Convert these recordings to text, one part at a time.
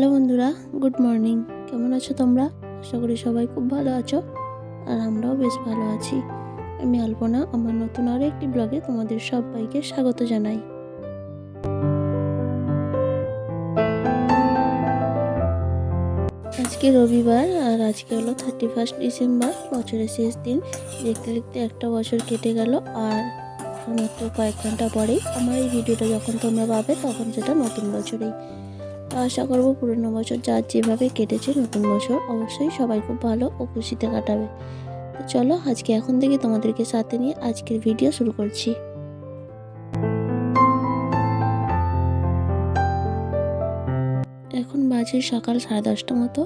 Hello বন্ধুরা, good morning. কেমন আছো তোমরা? আশা করি সবাই খুব ভালো আছো, আর আমরাও বেশ ভালো আছি। আমি আলপনা, আমার নতুন আরও একটি ব্লগে তোমাদের সবাইকে স্বাগত জানাই। আজকে রবিবার, আর আজকে হলো থার্টি ফার্স্ট ডিসেম্বর, বছরের শেষ দিন। দেখতে দেখতে একটা বছর কেটে গেল, আর মাত্র কয়েক ঘণ্টা পরেই আমার এই ভিডিওটা যখন তোমরা পাবে, তখন সেটা নতুন বছরেই। তো আশা করব পুরনো বছর যার যেভাবে কেটেছে, নতুন বছর অবশ্যই সবাই খুব ভালো ও খুশিতে কাটাবে। তো চলো আজকে এখন থেকে তোমাদেরকে সাথে নিয়ে আজকের ভিডিও শুরু করছি। এখন বাজে সকাল সাড়ে দশটা মতো।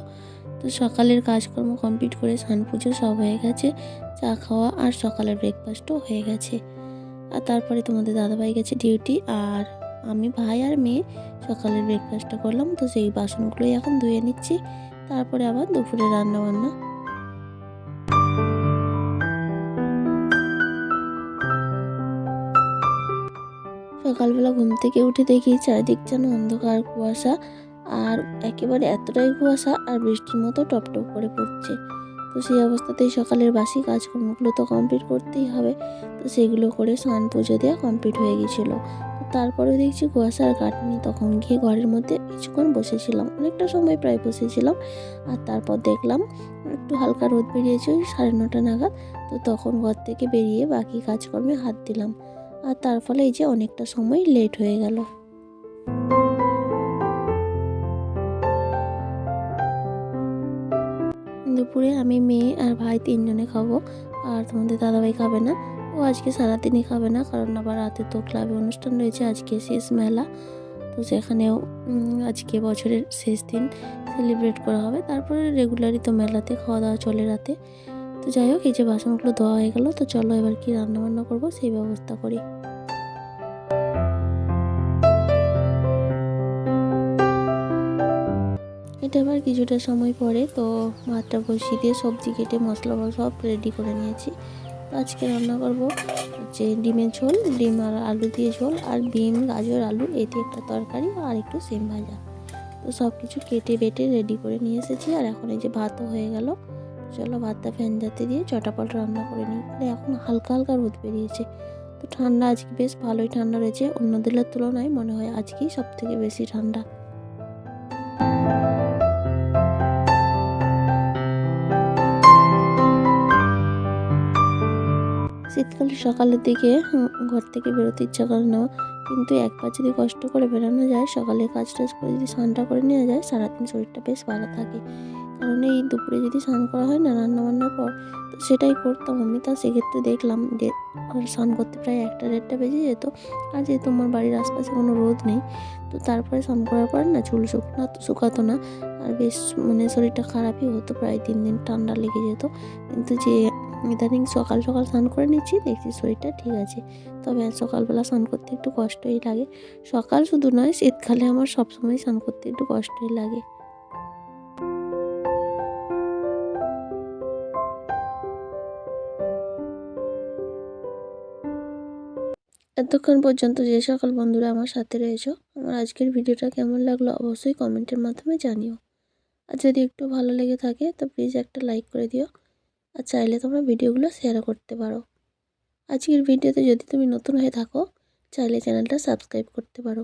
তো সকালের কাজকর্ম কমপ্লিট করে স্নান পুজো সব হয়ে গেছে, চা খাওয়া আর সকালের ব্রেকফাস্টও হয়ে গেছে। আর তারপরে তোমাদের দাদাভাই গেছে ডিউটি আর আমি ভাই আর মেয়ে সকালের ব্রেকফাস্টটা করলাম, তো সেই বাসনগুলোই এখন ধুয়ে নিচ্ছি। তারপরে আবার দুপুরে রান্না বান্না সকালবেলা ঘুম থেকে উঠে দেখি চারিদিক যেন অন্ধকার, কুয়াশা, আর একেবারে এতটাই কুয়াশা আর বৃষ্টির মতো টপ টপ করে পড়ছে। তো সেই অবস্থাতেই সকালের বাসি কাজকর্মগুলো তো কমপ্লিট করতেই হবে। তো সেগুলো করে স্নান পুজো দেওয়া কমপ্লিট হয়ে গেছিল। তারপরে দেখছি কুয়াশার কাটেনি তখন গিয়ে ঘরের মধ্যে কিছুক্ষণ বসেছিলাম। অনেকটা সময় প্রায় বসেছিলাম। আর তারপর দেখলাম একটু হালকা রোদ বেরিয়েছে ওই সাড়ে নটা নাগাদ। তো তখন ঘর থেকে বেরিয়ে বাকি কাজকর্মে হাত দিলাম। আর তার ফলে এই যে অনেকটা সময় লেট হয়ে গেল। দুপুরে আমি মেয়ে আর ভাই তিনজনে খাব। আর তোমাদের দাদাভাই খাবে না। ও আজকে সারাদিনই খাবে না, কারণ আবার রাতে তো ক্লাবে অনুষ্ঠান রয়েছে, আজকে শেষ মেলা। তো সেখানেও আজকে বছরের শেষ দিন সেলিব্রেট করা হবে। তারপরে রেগুলারই তো মেলাতে খাওয়া দাওয়া চলে রাতে। তো যাই হোক, এই যে বাসনগুলো ধোয়া হয়ে গেল, তো চলো এবার কি রান্না বান্না করব সেই ব্যবস্থা করি। এটা আবার কিছুটা সময় পরে, তো ভাতটা বসিয়ে দিয়ে সবজি কেটে মশলা সব রেডি করে নিয়েছি। আজকে রান্না করব যে ডিমের ঝোল, ডিম আর আলু দিয়ে ঝোল আর বিন, গাজর, আলু দিয়ে একটা তরকারি আর একটু সিম ভাজা। তো সব কিছু কেটে বেটে রেডি করে নিয়ে এসেছি আর এখন এই যে ভাতও হয়ে গেল। চলো ভাতটা ফ্যান যাতে দিয়ে চটাপট রান্না করে নিই। আর এখন হালকা হালকা রোদ বেরিয়েছে। তো ঠান্ডা আজকে বেশ ভালোই ঠান্ডা রয়েছে। অন্য দিনের তুলনায় মনে হয় আজকেই সব থেকে বেশি ঠান্ডা। শীতকালে সকালের দিকে ঘর থেকে বেরোতে ইচ্ছা করে না। কিন্তু একবার যদি কষ্ট করে বেরোনো যায় সকালে কাজ টাজ করে যদি স্নানটা করে নেওয়া যায়, সারাদিন শরীরটা বেশ ভালো থাকে। কারণ এই দুপুরে যদি স্নান করা হয় না রান্না বান্নার পর, তো সেটাই করতাম আমি। তা সেক্ষেত্রে দেখলাম যে, আর স্নান করতে প্রায় একটা দেড়টা বেজে যেত। আর যেহেতু আমার বাড়ির আশপাশে কোনো রোদ নেই, তো তারপরে স্নান করার পর না চুল শুকনা, শুকাতো না। আর বেশ মানে শরীরটা খারাপই হতো, প্রায় তিন দিন ঠান্ডা লেগে যেত। কিন্তু যে ইদানিং সকাল সকাল স্নান করে নিচ্ছি, দেখছি শরীরটা ঠিক আছে। তবে সকালবেলা স্নান করতে একটু কষ্টই লাগে। সকাল শুধু নয়, শীতকালে আমার সবসময় স্নান করতে একটু কষ্টই লাগে। এতক্ষণ পর্যন্ত যে সকল বন্ধুরা আমার সাথে রয়েছো, আমার আজকের ভিডিওটা কেমন লাগল অবশ্যই কমেন্টের মাধ্যমে জানিও। আর যদি একটু ভালো লেগে থাকে, তো প্লিজ একটা লাইক করে দিও। আর চাইলে তোমরা ভিডিওগুলো শেয়ার করতে পারো। আজকের ভিডিওতে যদি তুমি নতুন হয়ে থাকো, চাইলে চ্যানেলটা সাবস্ক্রাইব করতে পারো।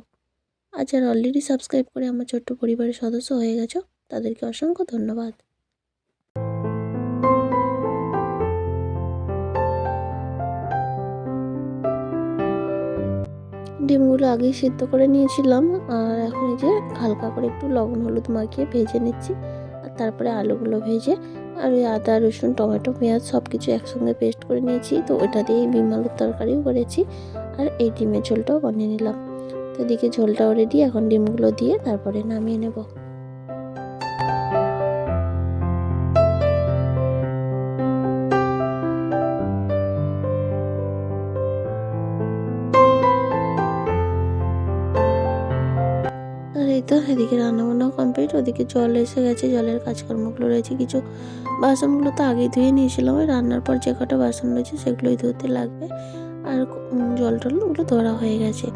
আর যারা অলরেডি সাবস্ক্রাইব করে আমার ছোট্ট পরিবারের সদস্য হয়ে গেছো, তাদেরকে অসংখ্য ধন্যবাদ। ডিমগুলো আগেই সেদ্ধ করে নিয়েছিলাম, আর এখন এই যে হালকা করে একটু লবণ হলুদ মাখিয়ে ভেজে নিচ্ছি, আর তারপরে আলুগুলো ভেজে আর ওই আদা, রসুন, টমেটো, পেঁয়াজ সব কিছু একসঙ্গে পেস্ট করে নিয়েছি। তো ওটা দিয়েই বিম আলুর তরকারিও করেছি। আর এই ডিমের ঝোলটাও বানিয়ে নিলাম। তো এদিকে ঝোলটাও রেডি এখন ডিমগুলো দিয়ে তারপরে নামিয়ে নেব। এই তো, এদিকে রান্নাবান্নাও কমপ্লিট ওদিকে জল এসে গেছে, জলের কাজকর্মগুলো রয়েছে কিছু। বাসনগুলো তো আগেই ধুয়ে নিয়েছিলাম, ওই রান্নার পর যে কটা বাসন রয়েছে সেগুলোই ধুতে লাগবে। আর জল টল ওগুলো ধরা হয়ে গেছে।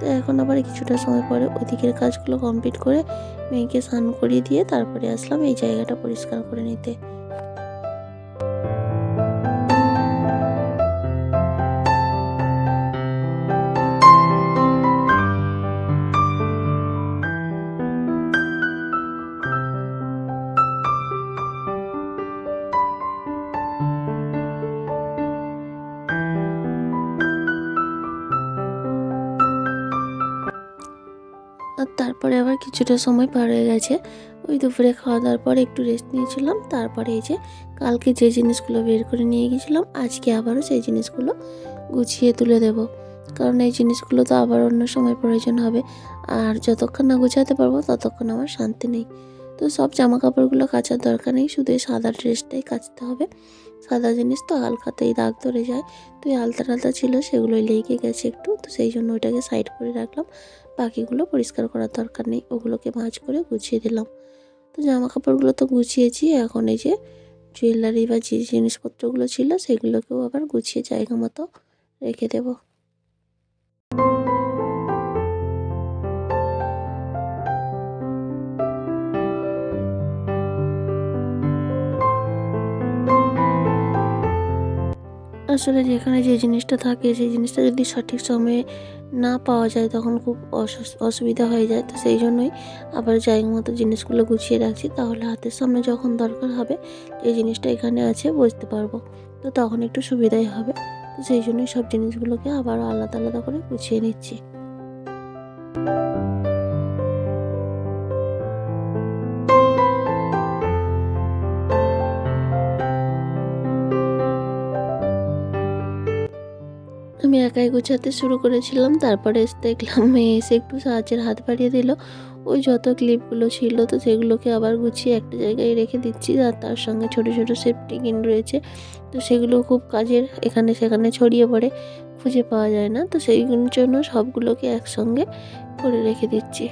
তো এখন আবার কিছুটা সময় পরে ওদিকের কাজগুলো কমপ্লিট করে মেয়েকে স্নান করিয়ে দিয়ে তারপরে আসলাম এই জায়গাটা পরিষ্কার করে নিতে। কিছুটা সময় পার হয়ে গেছে। ওই দুপুরে খাওয়া দাওয়ার পর একটু রেস্ট নিয়েছিলাম। তারপরে এই যে কালকে যে জিনিসগুলো বের করে নিয়ে গেছিলাম, আজকে আবারও সেই জিনিসগুলো গুছিয়ে তুলে দেব। কারণ এই জিনিসগুলো তো আবার অন্য সময় প্রয়োজন হবে। আর যতক্ষণ না গুছাতে পারব, ততক্ষণ আমার শান্তি নেই। তো সব জামা কাপড়গুলো কাচার দরকার নেই। শুধু এই সাদা ড্রেসটাই কাচতে হবে। সাদা জিনিস তো হালকাতেই দাগ ধরে যায়। তো এই আলতা টালতা ছিল, সেগুলোই লেগে গেছে একটু। তো সেই জন্য ওইটাকে সাইড করে রাখলাম। বাকিগুলো পরিষ্কার করার দরকার নেই। ওগুলোকে ভাঁজ করে গুছিয়ে দিলাম। তো জামা কাপড়গুলো তো গুছিয়েছি। এখন এই যে জুয়েলারি বা যে জিনিসপত্রগুলো ছিল সেগুলোকেও আবার গুছিয়ে জায়গা মতো রেখে দেবো। আসলে যেখানে যে জিনিসটা থাকে, সেই জিনিসটা যদি সঠিক সময়ে না পাওয়া যায় তখন খুব অসুবিধা হয়ে যায়। তো সেই জন্যই আবার জায়গা মতো জিনিসগুলো গুছিয়ে রাখছি। তাহলে হাতের সামনে যখন দরকার হবে এই জিনিসটা এখানে আছে বুঝতে পারব। তো তখন একটু সুবিধাই হবে। তো সেই জন্যই সব জিনিসগুলোকে আবার আলাদা আলাদা করে গুছিয়ে নিচ্ছি। একাই গোছাতে শুরু করেছিলাম। তারপরে এসে দেখলাম, মেয়ে এসে একটু সাহায্যের হাত বাড়িয়ে দিল। ওই যত ক্লিপগুলো ছিল তো সেগুলোকে আবার গুছিয়ে একটা জায়গায় রেখে দিচ্ছি। আর তার সঙ্গে ছোট ছোট সেফটি কিন রয়েছে। তো সেগুলো খুব কাজের, এখানে সেখানে ছড়িয়ে পড়ে, খুঁজে পাওয়া যায় না। তো সেইগুলোর জন্য সবগুলোকে একসঙ্গে করে রেখে দিচ্ছি।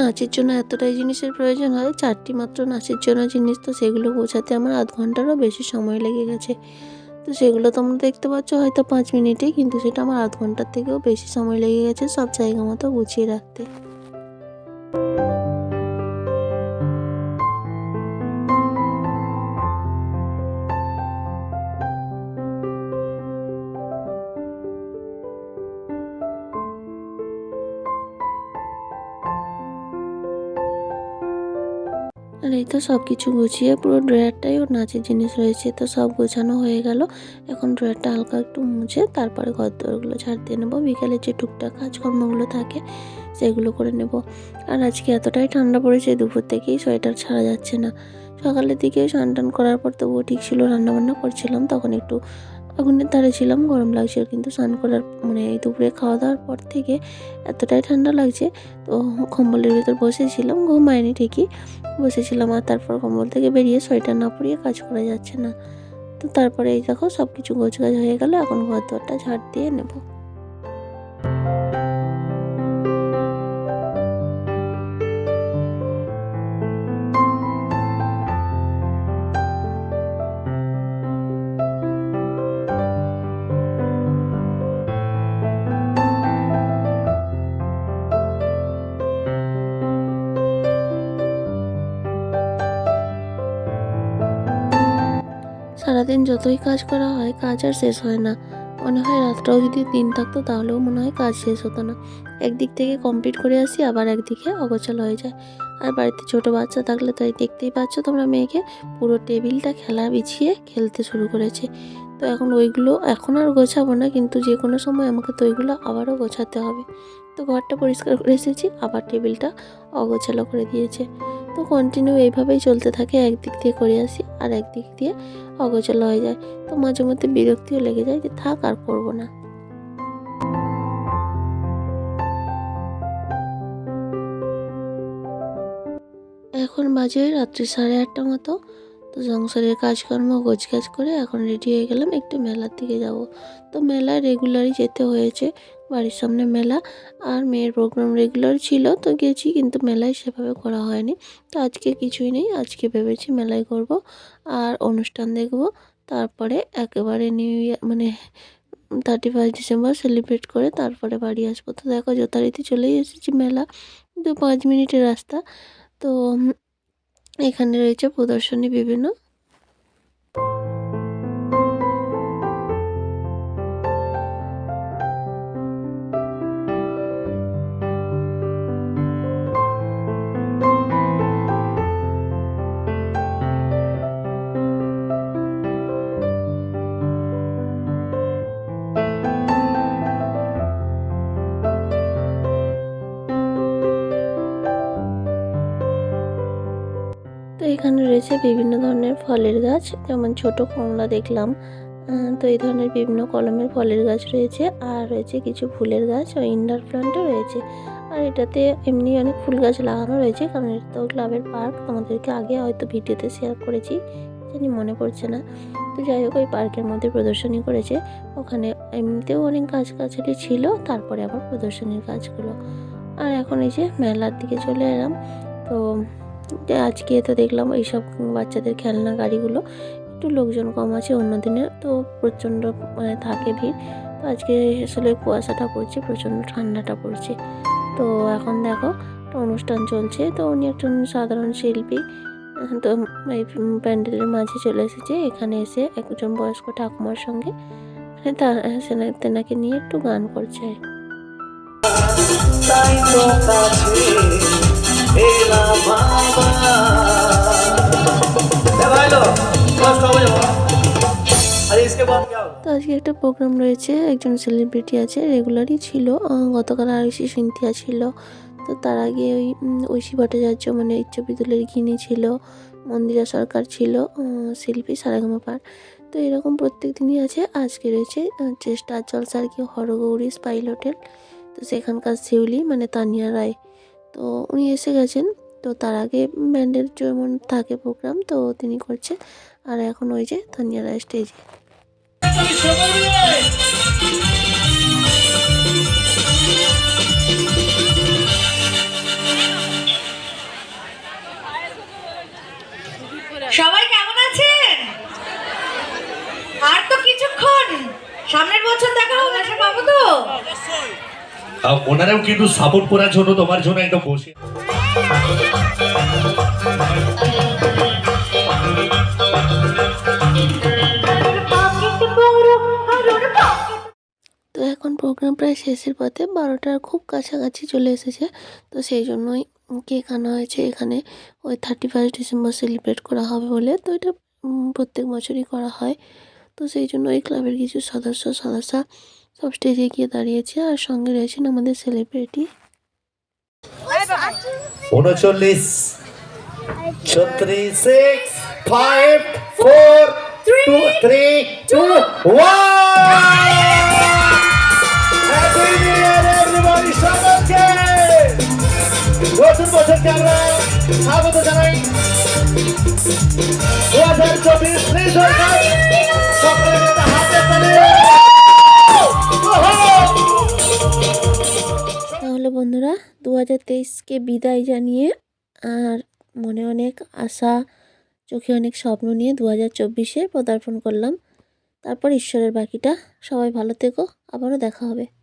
নাচের জন্য এতটাই জিনিসের প্রয়োজন হয়, চারটি মাত্র নাচের জন্য জিনিস, তো সেগুলো গোছাতে আমার আধ ঘন্টারও বেশি সময় লেগে গেছে। তো সেগুলো তোমরা দেখতে পাচ্ছ হয়তো পাঁচ মিনিটে, কিন্তু সেটা আমার আধ ঘণ্টার থেকেও বেশি সময় লেগে গেছে সব জায়গা মতো গুছিয়ে রাখতে। তো সব কিছু গুছিয়ে পুরো ড্রয়ারটাই ওর নাচের জিনিস রয়েছে, তো সব গোছানো হয়ে গেল। এখন ড্রয়ারটা হালকা একটু মুছে তারপরে ঘর দোরগুলো ঝাড় দিয়ে নেব। বিকালে যে টুকটাক কাজকর্মগুলো থাকে সেগুলো করে নেব। আর আজকে এতটাই ঠান্ডা পড়েছে, দুপুর থেকেই সোয়েটার ছাড়া যাচ্ছে না। সকালের দিকে স্নান করার পর তবুও ঠিক ছিল, রান্নাবান্না করছিলাম, তখন একটু আগুনের ধারে ছিলাম, গরম লাগছিল কিন্তু স্নান করার মানে দুপুরে খাওয়া দাওয়ার পর থেকে এতটাই ঠান্ডা লাগছে। তো কম্বলের ভিতর বসেছিলাম, ঘুমায়নি ঠিকই। বসেছিলাম আর তারপর কম্বল থেকে বেরিয়ে সোয়েটার না পরিয়ে কাজ করা যাচ্ছে না। তো তারপরে এই দেখো সব কিছু গোছ গাছ হয়ে গেল, এখন ঘর দোয়ারটা ঝাড় দিয়ে নেব। যতই কাজ করা হয়, কাজ আর শেষ হয় না। মনে হয় রাতটাও যদি দিন থাকতো, তাহলেও মনে হয় কাজ শেষ হতো না। একদিক থেকে কমপ্লিট করে আসি, আবার একদিকে অগোছাল হয়ে যায়। আর বাড়িতে ছোট বাচ্চা থাকলে তাই দেখতেই পাচ্ছ তোমরা মেয়েকে, পুরো টেবিলটা খেলা বিছিয়ে খেলতে শুরু করেছে। তো এখন ওইগুলো এখন আর গোছাবো না, কিন্তু যে কোনো সময় আমাকে তো ওইগুলো আবারও গোছাতে হবে। তো ঘরটা পরিষ্কার করে এসেছি, আবার টেবিলটা অগোছালো করে দিয়েছে। তো কন্টিনিউ এইভাবেই চলতে থাকে, একদিক দিয়ে করে আসি আর একদিক দিয়ে অগোচল হয়ে যায়। তো মাঝে মধ্যে বিরক্তিও লেগে যায় যে থাক আর করব না। এখন বাজে রাত্রি সাড়ে আটটা মতো। তো সংসারের কাজকর্ম গোছগাছ করে এখন রেডি হয়ে গেলাম একটু মেলার দিকে যাব। তো মেলায় রেগুলারই যেতে হয়েছে, বাড়ির সামনে মেলা আর মেয়ের প্রোগ্রাম রেগুলার ছিল তো গেছি কিন্তু মেলায় সেভাবে করা হয়নি। তো আজকে কিছুই নেই, আজকে ভেবেছি মেলায় করব আর অনুষ্ঠান দেখব। তারপরে একেবারে নিউ ইয়ার মানে থার্টি ফার্স্ট ডিসেম্বর সেলিব্রেট করে তারপরে বাড়ি আসব। তো দেখো যথারীতি চলেই এসেছি মেলা তো পাঁচ মিনিটের রাস্তা। তো এখানে রয়েছে প্রদর্শনী বিভিন্ন রয়েছে বিভিন্ন ধরনের ফলের গাছ, যেমন ছোট কমলা দেখলাম। তো এই ধরনের বিভিন্ন কলমের ফলের গাছ রয়েছে, আর রয়েছে কিছু ফুলের গাছ, ও ইনডোর প্ল্যান্টও রয়েছে। আর এটাতে এমনি অনেক ফুল গাছ লাগানো রয়েছে, কারণ এটা তো ক্লাবের পার্ক, আমাদেরকে আগে হয়তো ভিডিওতে শেয়ার করেছি, জানি মনে পড়ছে না। তো যাই হোক, ওই পার্কের মধ্যে প্রদর্শনী করেছে। ওখানে এমনিতেও অনেক গাছগাছালি ছিল, তারপরে আবার প্রদর্শনীর গাছগুলো আর এখন এই যে মেলার দিকে চলে এলাম, তো আজকে তো দেখলাম এইসব বাচ্চাদের খেলনা গাড়িগুলো একটু লোকজন কম আছে অন্য দিনে তো প্রচণ্ড মানে থাকে ভিড়। তো আজকে আসলে কুয়াশাটা পড়ছে, প্রচণ্ড ঠান্ডাটা পড়ছে। তো এখন দেখো, একটা অনুষ্ঠান চলছে, তো উনি একজন সাধারণ শিল্পী, তো এই প্যান্ডেলের মাঝে চলে এসেছে। এখানে এসে একজন বয়স্ক ঠাকুমার সঙ্গে মানে তার তেনাকে নিয়ে একটু গান করছে। তো আজকে একটা প্রোগ্রাম রয়েছে, একজন সেলিব্রিটি আছে রেগুলারই ছিল গতকাল আরুষি সিনথিয়া ছিল। তো তার আগে ওই ঐশী ভট্টাচার্য মানে ইচ্ছ বিদুলের গিনি ছিল, মন্দিরা সরকার ছিল শিল্পী সারেগামাপার তো এরকম প্রত্যেক দিনই আছে। আজকে রয়েছে যে স্টার জলসা আর কি হরগৌরী স্পাইল হোটেল। তো সেখানকার শিউলি মানে তানিয়া রায়। তো উনি এসে গেছেন। তো তার আগে ব্যান্ডের যেমন থাকে প্রোগ্রাম তো তিনি করছে আর এখন ওই যে তানিয়া রায় স্টেজে সবাই কেমন আছেন? আর তো কিছুক্ষণ। সামনের বছর দেখা হবে পাবো তো? ওনারাও কিন্তু সাপোর্ট করার জন্য তোমার জন্য একটা বসে প্রোগ্রাম প্রায় শেষের পথে বারোটার খুব কাছাকাছি চলে এসেছে। তো সেই জন্যই কেক আনা হয়েছে? এখানে ওই থার্টি ফার্স্ট ডিসেম্বর সেলিব্রেট করা হবে বলে। তো এটা প্রত্যেক বছরই করা হয়। তো সেই জন্য এই ক্লাবের কিছু সদস্য সদস্য সব স্টেজে গিয়ে দাঁড়িয়েছে আর সঙ্গে রয়েছেন আমাদের সেলিব্রিটি উনচল্লিশ, ছত্রিশ six five four three two one স্বাগত জানাই। দু হাজার চব্বিশ তাহলে বন্ধুরা দু হাজার তেইশকে বিদায় জানিয়ে আর মনে অনেক আশা, চোখে অনেক স্বপ্ন নিয়ে দু হাজার চব্বিশে পদার্পণ করলাম। তারপর ঈশ্বরের বাকিটা। সবাই ভালো থেকো, আবারও দেখা হবে।